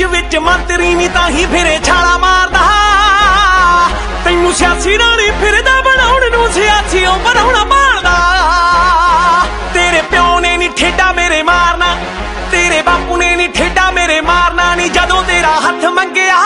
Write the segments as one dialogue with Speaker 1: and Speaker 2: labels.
Speaker 1: College ਵਿੱਚ ਮੰਤਰੀ ਨਹੀਂ ਤਾਂ ਹੀ ਫਿਰੇ ਛਾਲਾ ਮਾਰਦਾ। ਤੈਨੂੰ ਸਿਆਸੀ ਰਾਣੀ ਫਿਰਦਾ ਬਣਾਉਣ ਨੂੰ ਸਿਆਸੀ ਉਹ ਬਣਾਉਣਾ ਪਾਲਦਾ। ਤੇਰੇ ਪਿਓ ਨੇ ਨਹੀਂ ਠੇਡਾ ਮੇਰੇ ਮਾਰਨਾ, ਤੇਰੇ ਬਾਪੂ ਨੇ ਨਹੀਂ ਠੇਡਾ ਮੇਰੇ ਮਾਰਨਾ ਨਹੀਂ ਜਦੋਂ ਤੇਰਾ ਹੱਥ ਮੰਗਿਆ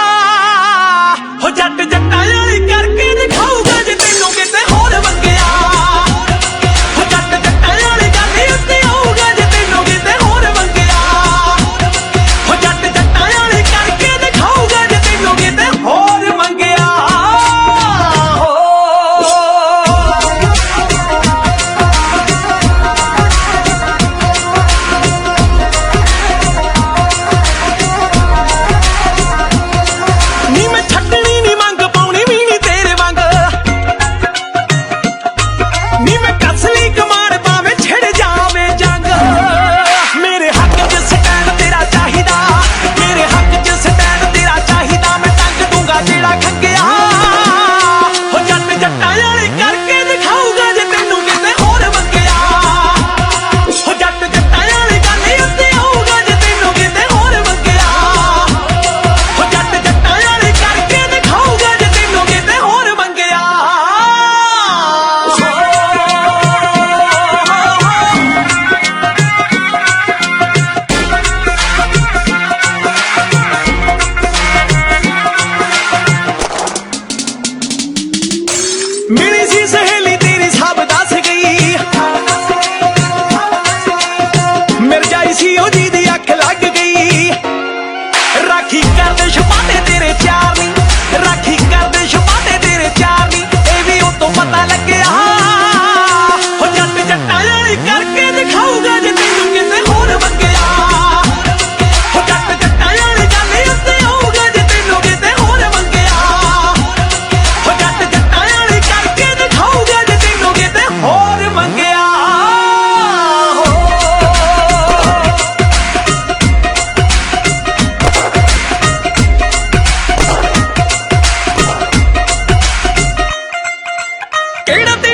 Speaker 1: Get up there.